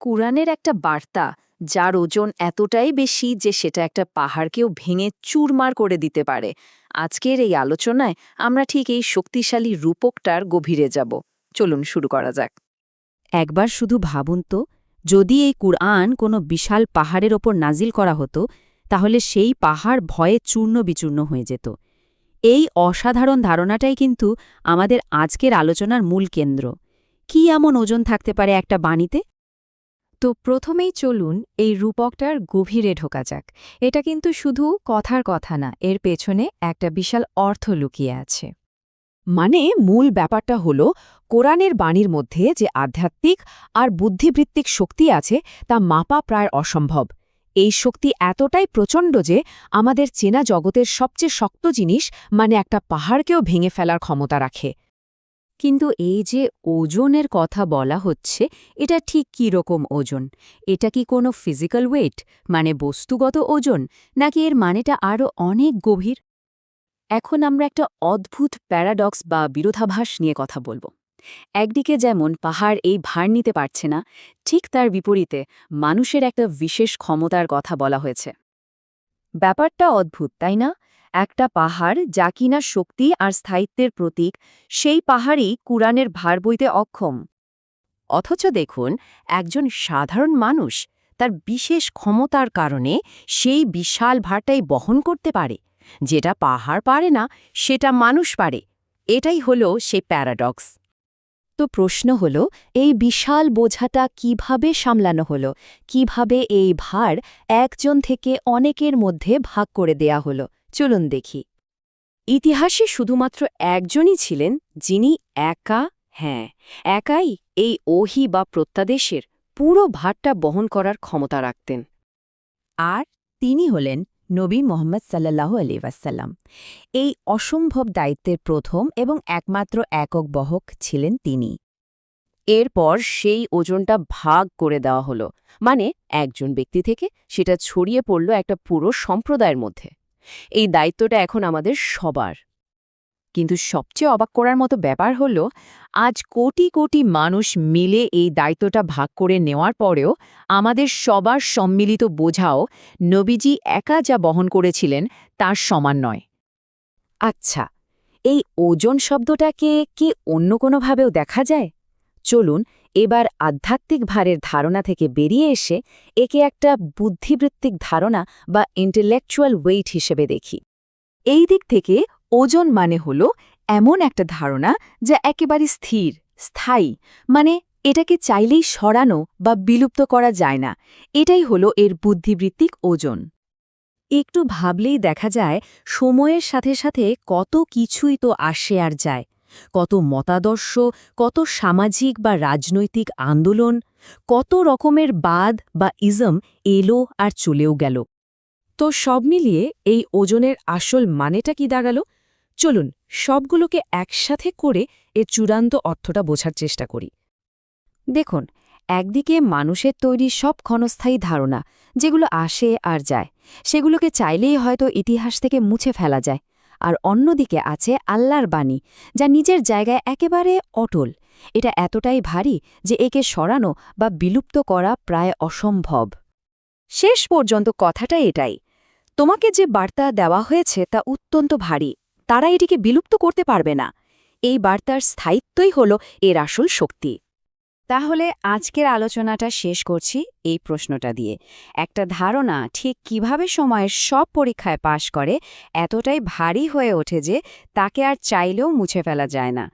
কুরআনের একটা বার্তা যার ওজন এতটাই বেশি যে সেটা একটা পাহাড়কেও ভেঙে চুরমার করে দিতে পারে। আজকের এই আলোচনায় আমরা ঠিক এই শক্তিশালী রূপকটার গভীরে যাব। চলুন শুরু করা যাক। একবার শুধু ভাবুন তো, যদি এই কুরআন কোনো বিশাল পাহাড়ের ওপর নাজিল করা হতো, তাহলে সেই পাহাড় ভয়ে চূর্ণ বিচূর্ণ হয়ে যেত। এই অসাধারণ ধারণাটাই কিন্তু আমাদের আজকের আলোচনার মূল কেন্দ্র। কি এমন ওজন থাকতে পারে একটা বাণীতে? তো প্রথমেই চলুন এই রূপকটার গভীরে ঢোকা যাক। এটা কিন্তু শুধু কথার কথা না, এর পেছনে একটা বিশাল অর্থ লুকিয়ে আছে। মানে মূল ব্যাপারটা হল, কোরআনের বাণীর মধ্যে যে আধ্যাত্মিক আর বুদ্ধিবৃত্তিক শক্তি আছে, তা মাপা প্রায় অসম্ভব। এই শক্তি এতটাই প্রচণ্ড যে আমাদের চেনা জগতের সবচেয়ে শক্ত জিনিস মানে একটা পাহাড়কেও ভেঙে ফেলার ক্ষমতা রাখে। কিন্তু এই যে ওজনের কথা বলা হচ্ছে, এটা ঠিক কী রকম ওজন? এটা কি কোনো ফিজিক্যাল ওয়েট মানে বস্তুগত ওজন, নাকি এর মানেটা আরও অনেক গভীর? এখন আমরা একটা অদ্ভুত প্যারাডক্স বা বিরোধাভাস নিয়ে কথা বলব। একদিকে যেমন পাহাড় এই ভার নিতে পারছে না, ঠিক তার বিপরীতে মানুষের একটা বিশেষ ক্ষমতার কথা বলা হয়েছে। ব্যাপারটা অদ্ভুত, তাই না? একটা পাহাড় যা কিনা শক্তি আর স্থায়িত্বের প্রতীক, সেই পাহাড়ই কুরআনের ভার বইতে অক্ষম। অথচ দেখুন, একজন সাধারণ মানুষ তার বিশেষ ক্ষমতার কারণে সেই বিশাল ভারটাই বহন করতে পারে। যেটা পাহাড় পারে না, সেটা মানুষ পারে। এটাই হলো সেই প্যারাডক্স। তো প্রশ্ন হল, এই বিশাল বোঝাটা কীভাবে সামলানো হলো? কীভাবে এই ভার একজন থেকে অনেকের মধ্যে ভাগ করে দেয়া হলো? চলুন দেখি। ইতিহাসে শুধুমাত্র একজনই ছিলেন যিনি একা হ্যাঁ একাই এই ওহি বা প্রত্যাদেশের পুরো ভারটা বহন করার ক্ষমতা রাখতেন। আর তিনি হলেন নবী মোহাম্মদ সাল্লাহ আলিবাসাল্লাম এই অসম্ভব দায়িত্বের প্রথম এবং একমাত্র একক বহক ছিলেন তিনি। এরপর সেই ওজনটা ভাগ করে দেওয়া হলো। মানে একজন ব্যক্তি থেকে সেটা ছড়িয়ে পড়ল একটা পুরো সম্প্রদায়ের মধ্যে। এই দায়িত্বটা এখন আমাদের সবার। কিন্তু সবচেয়ে অবাক করার মতো ব্যাপার হল, আজ কোটি কোটি মানুষ মিলে এই দায়িত্বটা ভাগ করে নেওয়ার পরেও আমাদের সবার সম্মিলিত বোঝাও নবীজি একা যা বহন করেছিলেন তার সমান নয়। আচ্ছা এই ওজন শব্দটাকে কি অন্য কোনোভাবেও দেখা যায়? চলুন এবার আধ্যাত্মিক ভারের ধারণা থেকে বেরিয়ে এসে একে একটা বুদ্ধিবৃত্তিক ধারণা বা ইন্টেলেকচুয়াল ওয়েট হিসেবে দেখি। এই দিক থেকে ওজন মানে হল এমন একটা ধারণা যা একেবারে স্থির, স্থায়ী মানে এটাকে চাইলেই সরানো বা বিলুপ্ত করা যায় না। এটাই হলো এর বুদ্ধিবৃত্তিক ওজন। একটু ভাবলেই দেখা যায়, সময়ের সাথে সাথে কত কিছুই তো আসে আর যায়। কত মতাদর্শ, কত সামাজিক বা রাজনৈতিক আন্দোলন, কত রকমের বাদ বা ইজম এলো আর চলেও গেল। তো সব মিলিয়ে এই ওজনের আসল মানেটা কি দাগাল চলুন সবগুলোকে একসাথে করে এর চূড়ান্ত অর্থটা বোঝার চেষ্টা করি। দেখুন, একদিকে মানুষের তৈরি সব ক্ষণস্থায়ী ধারণা, যেগুলো আসে আর যায়, সেগুলোকে চাইলেই হয়তো ইতিহাস থেকে মুছে ফেলা যায় আর অন্যদিকে আছে আল্লাহর বাণী, যা নিজের জায়গায় একেবারে অটল। এটা এতটাই ভারী যে একে সরানো বা বিলুপ্ত করা প্রায় অসম্ভব। শেষ পর্যন্ত কথাটা এটাই, তোমাকে যে বার্তা দেওয়া হয়েছে তা অত্যন্ত ভারী, তারা এটিকে বিলুপ্ত করতে পারবে না। এই বার্তার স্থায়িত্বই হল এর আসল শক্তি। তাহলে আজকের আলোচনাটা শেষ করছি এই প্রশ্নটা দিয়ে। একটা ধারণা ঠিক কীভাবে সময়ের সব পরীক্ষায় পাশ করে, এতটাই ভারী হয়ে ওঠে যে তাকে আর চাইলেও মুছে ফেলা যায় না।